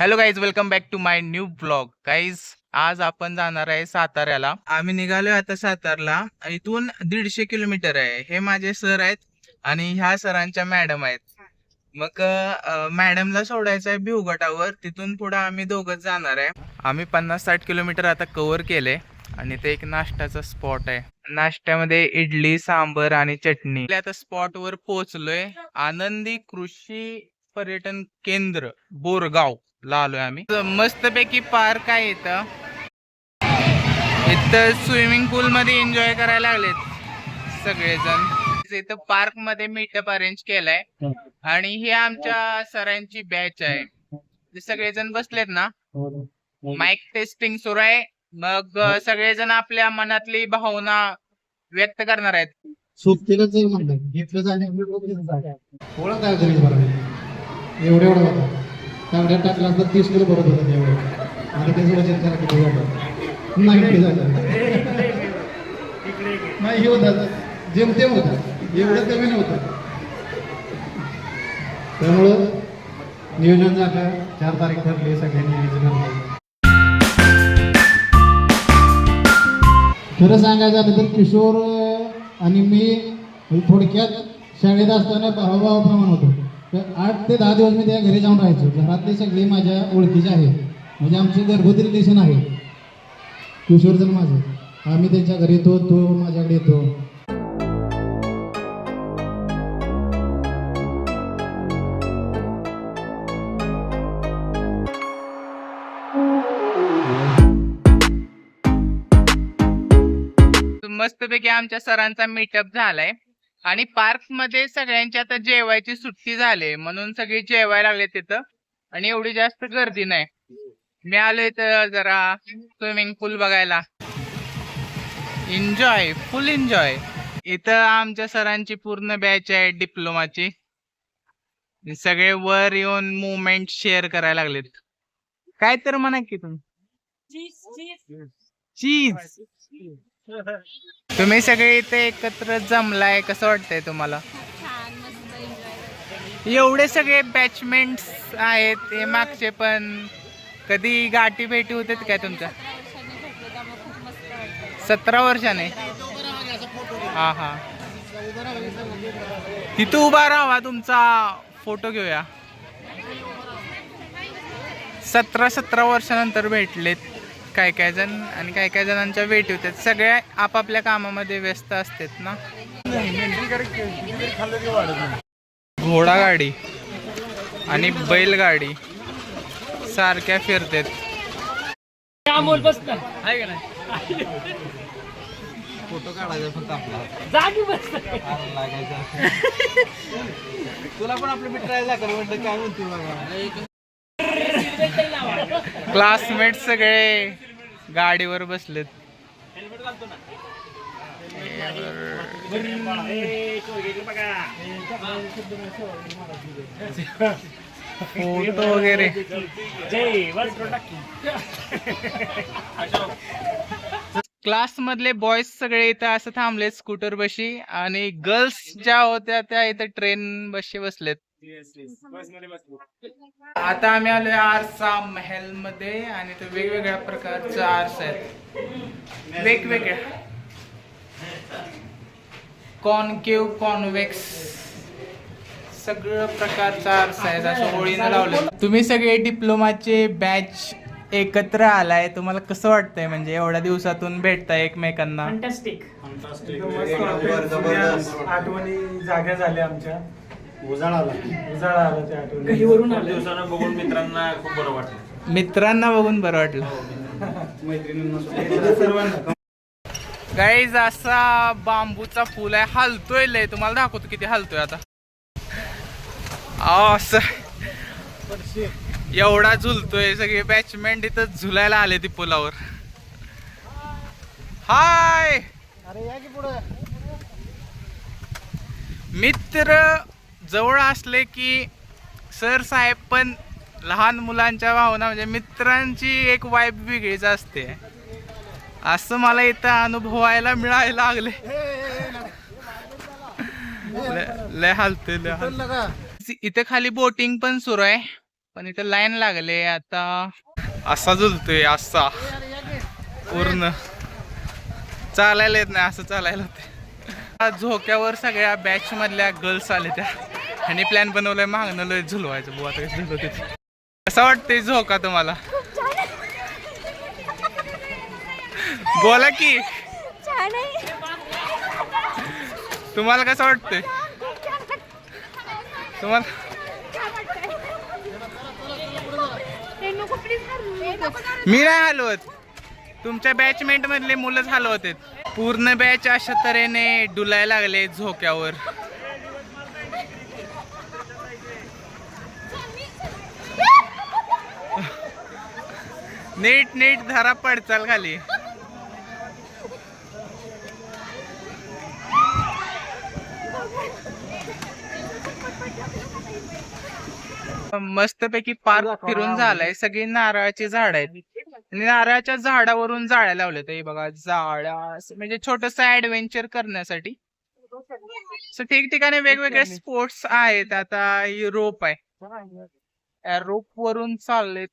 Hello guys welcome back to my new blog guys आज आपण जाणार आहे साताऱ्याला. आम्ही निघालोय आता सातारला. इथून दीडशे किलोमीटर आहे. हे माझे सर आहेत आणि ह्या सरांच्या मॅडम आहेत. मग मॅडमला सोडायचं आहे भिवगटावर तिथून पुढे आम्ही दोघंच जाणार आहे. आम्ही पन्नास साठ किलोमीटर आता कव्हर केले आणि ते एक नाश्त्याचा स्पॉट आहे. नाश्त्यामध्ये इडली सांबर आणि चटणी. आता स्पॉट वर पोहोचलोय. आनंदी कृषी पर्यटन केंद्र बोरगाव. ला आलोय आम्ही. मस्तपैकी पार्क आहे इथं. इथं स्विमिंग पूल मध्ये एन्जॉय करायला लागलेत सगळेजण. इथं पार्कमध्ये मीटअप अरेंज केलाय. आणि ही आमच्या सरांची बॅच आहे. ते सगळेजण बसलेत ना. माइक टेस्टिंग सुरू आहे. मग सगळेजण आपल्या मनातली भावना व्यक्त करणार आहेत. एवढं एवढं तांबड्या टाकला असता तीस किलो बरोबर होतं एवढं आणि त्याचं वजन करा किती झालं नाही किती झालं नाही हे होतं जेमतेम होतं एवढं कमी नव्हतं. त्यामुळं नियोजन झालं. चार तारीख ठरली. सगळ्यांनी नियोजन खरं सांगायचं झालं तर किशोर आणि मी थोडक्यात शाळेत असताना भावाभावाप्रमाण होतो. तर आठ ते दहा दिवस मी त्या घरी जाऊन राहायचो. घरातले सगळे माझ्या ओळखीचे आहेत म्हणजे आमचे घरगुती रिलेशन आहे. किशोर जर माझं आम्ही त्यांच्या घरी येतो तो माझ्याकडे येतो. मस्तपैकी आमच्या सरांचा मीटअप झालाय. आणि पार्कमध्ये सगळ्यांची आता जेवायची सुट्टी झाली म्हणून सगळी जेवायला लागले तिथं. आणि एवढी जास्त गर्दी नाही. मी आलोय तर जरा स्विमिंग पूल बघायला. एन्जॉय फुल एन्जॉय इथं आमच्या सरांची पूर्ण बॅच आहे डिप्लोमाची सगळे वर येऊन मुवमेंट शेअर करायला लागलेत. काय तर म्हणा की तुम्ही. चीज तुम्ही सगळे इथे एकत्र जमलाय कसं वाटतंय तुम्हाला? छान मस्त एन्जॉय एवढे सगळे बॅचमेंट्स आहेत हे मागचे पण. कधी गाठी भेटी होतात काय तुमच्या? सतरा वर्षाने हा हा. तिथं उभा राहा तुमचा फोटो घेऊया. सतरा सतरा वर्षानंतर भेटलेत. काय काय जण आणि काय काय जणांच्या भेटी होतात सगळे आपापल्या कामामध्ये व्यस्त असतात ना. घोडा गाडी आणि बैलगाडी सारख्या फिरतात. फोटो काढायचा फक्त आपला. तुला पण आपलं म्हटलं काय म्हणतो बघा. क्लासमेट सगळे गाडीवर बसलेत. फोटो वगैरे. क्लास मधले बॉयज सगळे इथं असं थांबलेत स्कूटर बशी आणि गर्ल्स ज्या होत्या त्या इथं ट्रेन बशी बसलेत. आता आम्ही आलोय आरसा महलमध्ये आणि ते वेगवेगळ्या प्रकारचे आरसा आहेत. वेगवेगळ्या. कॉनकेव कॉन्वेक्स सगळं प्रकारचा आरसा आहे असं होळीनं लावलं तुम्ही सगळे डिप्लोमाचे बॅच एकत्र आलाय. तुम्हाला कसं वाटतंय? म्हणजे एवढ्या दिवसातून भेटताय एकमेकांना? फंटॅस्टिक आठवणी जाग्या झाल्या आमच्या. उजाळा आला. उजाळा आला त्या आठवणी घरीवरून आले. दिवसानं बघून मित्रांना खूप बरं वाटलं. मित्रांना बघून बरं वाटलं. सर्वांना गाईज असा बांबूचा फुल आहे. हलतोय लय. तुम्हाला दाखवतो किती हलतोय आता. अहो, असं. एवढा झुलतोय. सगळे बॅचमेंट इथं झुलायला आले ती पुलावर. हाय अरे या की पुढं? मित्र जवळ असले की सर साहेब पण लहान मुलांच्या भावना म्हणजे मित्रांची एक वाईब वेगळीच असते. असं मला इथं अनुभवायला मिळायला लागले. लय- हालते लय. इथे खाली बोटिंग पण सुरू आहे पण इथं लाईन लागले आता. असा झुलतोय असा. पूर्ण. चालायला येत नाही असं चालायला होते झोक्यावर सगळ्या बॅच मधल्या गर्ल्स आले त्या. आणि प्लॅन बनवलाय मागणं लय झुलवायचं बुवा आता कसं झुलवते कसं वाटतंय झोका तुम्हाला? बोला की. तुम्हाला कसं वाटतंय? तुम्हाला मी नाही हलवत. तुमच्या बॅचमेंट मधले मुलंच हलवत आहेत पूर्ण बॅच अशा तऱ्हेने डुलाय लागले झोक्यावर. नीट नीट धरा पडचाल खाली. मस्तपैकी पार्क फिरून झालाय. सगळी नारळाची झाड आहेत. आणि नारळाच्या झाडावरून जाळ्या लावल्या हे बघा जाळ्या असं म्हणजे छोटस ऍडव्हेंचर करण्यासाठी. ठिकठिकाणी वेगवेगळे स्पोर्ट्स आहेत. आता ही रोप आहे. रोप वरून चाललेत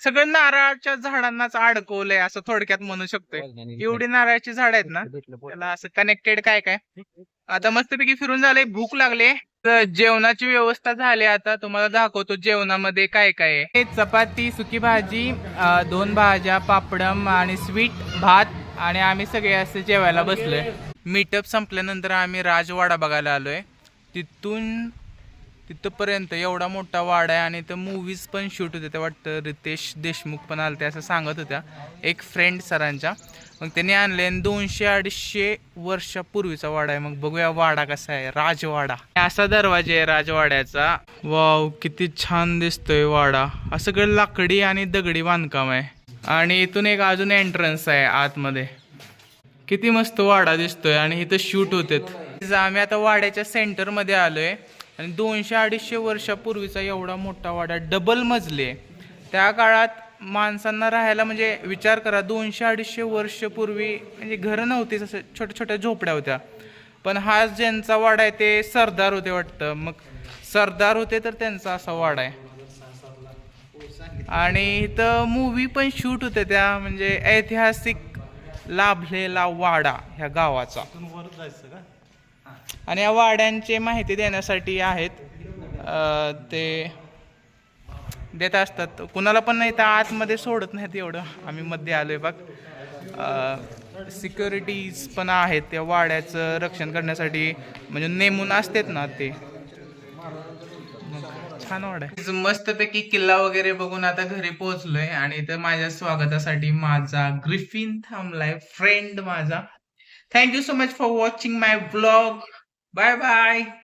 सगळं नारळाच्या झाडांनाच अडकवलंय असं थोडक्यात म्हणू शकतोय. एवढी नारळाची झाड आहेत ना त्याला असं कनेक्टेड काय काय? आता मस्तपैकी फिरून झालंय भूक लागले तर जेवणाची व्यवस्था झाली आता तुम्हाला दाखवतो जेवणामध्ये काय काय आहे. हे चपाती सुकी भाजी दोन भाज्या पापडम आणि स्वीट भात आणि आम्ही सगळे असे जेवायला बसलोय. मीटअप संपल्यानंतर आम्ही राजवाडा बघायला आलोय. तिथून तिथपर्यंत एवढा मोठा वाडा आहे आणि इथं मूवीज पण शूट होते ते वाटतं रितेश देशमुख पण आलते असं सांगत होत्या. एक फ्रेंड सरांच्या. मग त्यांनी आणले आणि दोनशे अडीचशे वर्षापूर्वीचा वाडा आहे. मग बघूया वाडा कसा आहे. राजवाडा. असा दरवाजा आहे राजवाड्याचा. वाव किती छान दिसतोय वाडा. हा सगळं लाकडी आणि दगडी बांधकाम आहे. आणि इथून एक अजून एंट्रन्स आहे आतमध्ये. किती मस्त वाडा दिसतोय आणि इथं शूट होतेत. आम्ही आता वाड्याच्या सेंटरमध्ये आलोय. आणि दोनशे अडीचशे वर्षापूर्वीचा एवढा मोठा वाडा डबल मजली. आहे त्या काळात माणसांना राहायला म्हणजे विचार करा दोनशे अडीचशे वर्षपूर्वी म्हणजे घरं नव्हती असं छोट्या छोट्या झोपड्या होत्या. पण हा ज्यांचा वाडा आहे ते सरदार होते वाटतं. मग सरदार होते तर त्यांचा असा वाडा आहे. आणि इथं मूवी पण शूट होते त्या म्हणजे ऐतिहासिक लाभलेला वाडा ह्या गावाचा. आणि या वाड्यांची माहिती देण्यासाठी आहेत ते देत असतात. कुणाला पण नाही तर आतमध्ये सोडत नाहीत एवढं. आम्ही मध्ये आलो आहे बघ सिक्युरिटीज पण आहेत त्या वाड्याचं रक्षण करण्यासाठी. म्हणजे नेमून असतात ना ते. छान वाडा आहे. मस्तपैकी किल्ला वगैरे बघून आता घरी पोहोचलोय. आणि इथं माझ्या स्वागतासाठी माझा ग्रिफिन थांबलाय. फ्रेंड माझा. Thank you so much for watching my vlog. Bye-bye.